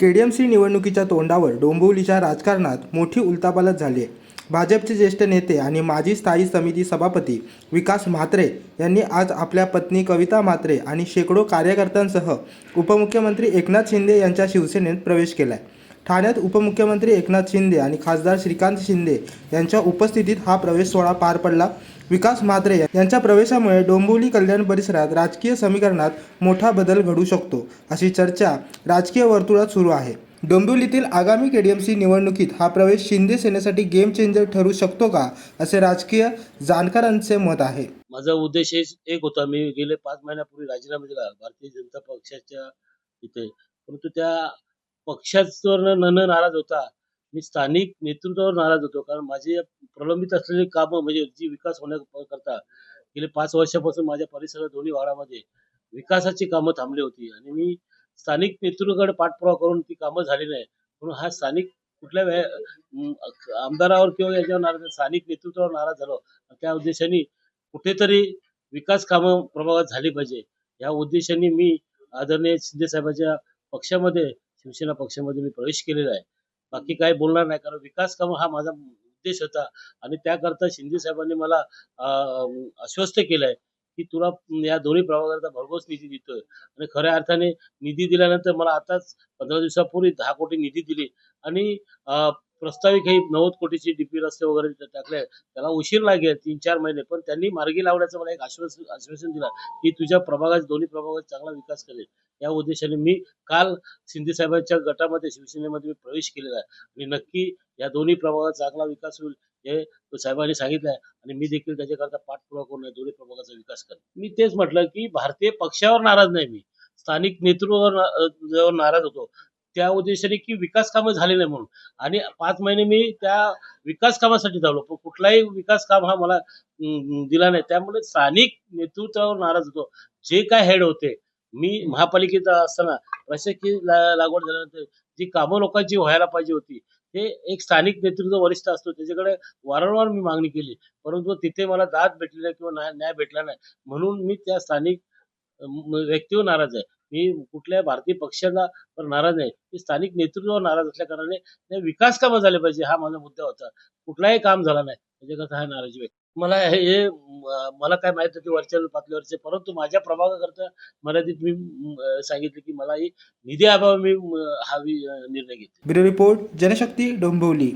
KDMC निवडणुकीच्या तोंडावर डोंबिवलीच्या राजकारणात मोठी उलथापालथ झाली आहे. भाजपचे ज्येष्ठ नेते आणि माजी स्थायी समिती सभापती विकास म्हात्रे यांनी आज आपल्या पत्नी कविता म्हात्रे आणि शेकडो कार्यकर्त्यांसह उपमुख्यमंत्री एकनाथ शिंदे यांच्या शिवसेनेत प्रवेश केला आहे ठाण्यात उपमुख्यमंत्री एकनाथ शिंदे आणि खासदार श्रीकांत शिंदे यांच्या उपस्थितीत हा प्रवेश सोहळा पार पडला. विकास म्हात्रे यांच्या प्रवेशामुळे डोंबिवली कल्याण परिसरात राजकीय समीकरणात मोठा बदल घडू शकतो अशी चर्चा राजकीय वर्तुळात सुरू आहे. डोंबिवलीतील आगामी केडीएमसी निवडणुकीत हा प्रवेश शिंदे सेनेसाठी गेम चेंजर ठरू शकतो का असे राजकीय जाणकारांचे मत आहे. माझा उद्देश एक होता मी गेले पाच महिन्यापूर्वी राजीनामा दिला भारतीय जनता पक्षाच्या इथे. परंतु त्या पक्षावर न न नाराज होता. मी स्थानिक नेतृत्वावर नाराज होतो. कारण माझे प्रलंबित असलेली कामं म्हणजे जी विकास होण्याकरता गेले पाच वर्षापासून माझ्या परिसरात दोन्ही वाडामध्ये विकासाची कामं थांबली होती. आणि मी स्थानिक नेतृत्वाकडे पाठपुरावा करून ती कामं झाली नाही. म्हणून हा स्थानिक कुठल्या आमदारावर किंवा याच्यावर नाराज स्थानिक नेतृत्वावर नाराज झालो. त्या उद्देशाने कुठेतरी विकास कामं प्रभावात झाली पाहिजे. या उद्देशाने मी आदरणीय शिंदे साहेबांच्या पक्षामध्ये शिवसेना पक्षामध्ये मी प्रवेश केलेला आहे. बाकी काही बोलणार नाही कारण विकास काम हा माझा उद्देश होता. आणि त्याकरता शिंदे साहेबांनी मला आश्वस्त केलंय की तुला या दोन्ही प्रभागाकरता भरघोस निधी देतोय. आणि खऱ्या अर्थाने निधी दिल्यानंतर मला आताच पंधरा दिवसापूर्वी दहा कोटी निधी दिली. आणि प्रस्ताविक प्रस्तावित नव्वद कोटीची डीपी रस्ते वगैरे टाकले त्याला उशीर लागेल तीन चार महिने. पण त्यांनी मार्गी लावण्याचं मला एक आश्वासन आश्वासन दिलं की तुझ्या प्रभागात दोन्ही प्रभागात चांगला विकास करेल. या उद्देशाने मी काल शिंदे साहेबांच्या गटामध्ये शिवसेनेमध्ये मी प्रवेश केलेला आहे. आणि नक्की या दोन्ही प्रभागात चांगला विकास होईल हे साहेबांनी सांगितलं आहे. आणि मी देखील त्याच्याकरता पाठपुरावा करून दोन्ही प्रभागाचा विकास करेन. मी तेच म्हटलं की भारतीय पक्षावर नाराज नाही मी. स्थानिक नेतृत्वावर नाराज होतो. त्या उद्देशाने की विकास कामं झाले नाही म्हणून. आणि पाच महिने मी त्या विकास कामासाठी धावलो. पण कुठलाही विकास काम हा मला दिला नाही. त्यामुळे स्थानिक नेतृत्वावर नाराज होतो. जे काय हेड होते मी महापालिकेत असताना प्रशासकीय ला- लागवड झाल्यानंतर जी कामं लोकांची व्हायला पाहिजे होती ते एक स्थानिक नेतृत्व वरिष्ठ असतो. त्याच्याकडे वारंवार मी मागणी केली. परंतु तिथे मला दाद भेटली नाही किंवा न्याय न्याय भेटला नाही. म्हणून मी त्या स्थानिक व्यक्तीवर नाराज आहे. मी कुठल्याही भारतीय पक्षाला वर नाराज नाही मी स्थानिक नेतृत्वावर नाराज असल्या कारणाने विकास कामं झाले पाहिजे हा माझा मुद्दा होता. कुठलाही काम झाला नाही. त्याच्याकरता हा नाराजी व्यक्त मला हे हे, मला काय माहीत होती वरच्या पातळीवरचे परंतु माझ्या प्रभागाकरता मर्यादित मी सांगितले की मला ही निधी अभाव मी हा निर्णय घेतला ब्युरो रिपोर्ट जनशक्ती डोंबिवली.